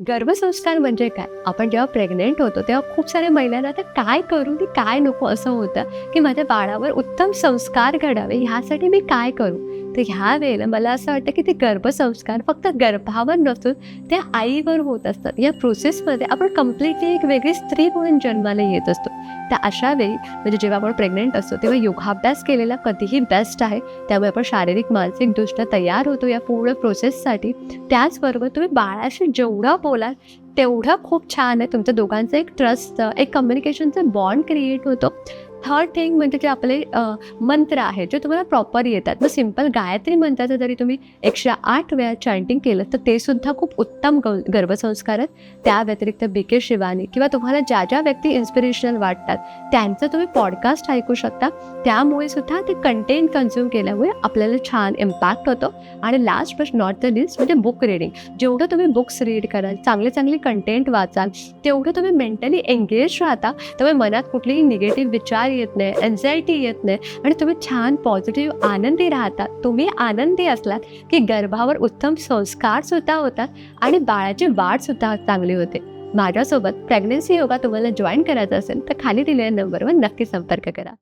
गर्भसंस्कार म्हणजे काय? आपण जेव्हा प्रेग्नेंट होतो तेव्हा खूप साऱ्या महिलांना आता काय करू की काय नको असं होतं की माझ्या बाळावर उत्तम संस्कार घडावे ह्यासाठी मी काय करू? तर ह्या वेळेला मला असं वाटतं की ते गर्भसंस्कार फक्त गर्भावर नसून त्या आईवर होत असतात. या प्रोसेसमध्ये आपण कम्प्लिटली एक वेगळी स्त्री म्हणून जन्माला येत असतो. त्या अशा वेळी म्हणजे जेव्हा आपण प्रेग्नेंट असतो तेव्हा योगाभ्यास केलेला कधीही बेस्ट आहे. त्यामुळे आपण शारीरिक मानसिकदृष्ट्या तयार होतो. या पूर्ण प्रोसेससाठी त्याचबरोबर तुम्ही बाळाशी जेवढं बोलाल तेवढं खूप छान आहे. तुमच्या दोघांचं एक ट्रस्ट एक कम्युनिकेशनचं बॉन्ड क्रिएट होतो. थर्ड थिंग म्हणजे जे आपले मंत्र आहेत जे तुम्हाला प्रॉपर येतात. मग सिंपल गायत्री मंत्राचं जरी तुम्ही एकशे आठ वेळा चॅन्टिंग केलं तर ते सुद्धा खूप उत्तम ग गर्भसंस्कार आहेत. त्या व्यतिरिक्त बी के शिवानी किंवा तुम्हाला ज्या ज्या व्यक्ती इन्स्पिरेशनल वाटतात त्यांचं तुम्ही पॉडकास्ट ऐकू शकता. त्यामुळे सुद्धा ते कंटेंट कन्झ्युम केल्यामुळे आपल्याला छान इम्पॅक्ट होतो. आणि last but not the least म्हणजे बुक रिडिंग जेवढं तुम्ही बुक्स रीड कराल चांगले चांगले कंटेंट वाचाल तेवढं तुम्ही मेंटली एंगेज राहता. त्यामुळे मनात कुठलेही निगेटिव्ह विचार येत नाही एन्झायटी येत नाही. आणि तुम्ही छान पॉझिटिव्ह आनंदी राहता तुम्ही आनंदी असलात की गर्भावर उत्तम संस्कार सुद्धा होतात आणि बाळाची वाढ सुद्धा चांगली होते. माझ्यासोबत प्रेग्नन्सी योगा तुम्हाला जॉईन करायचा असेल तर खाली दिलेल्या नंबरवर नक्की संपर्क करा.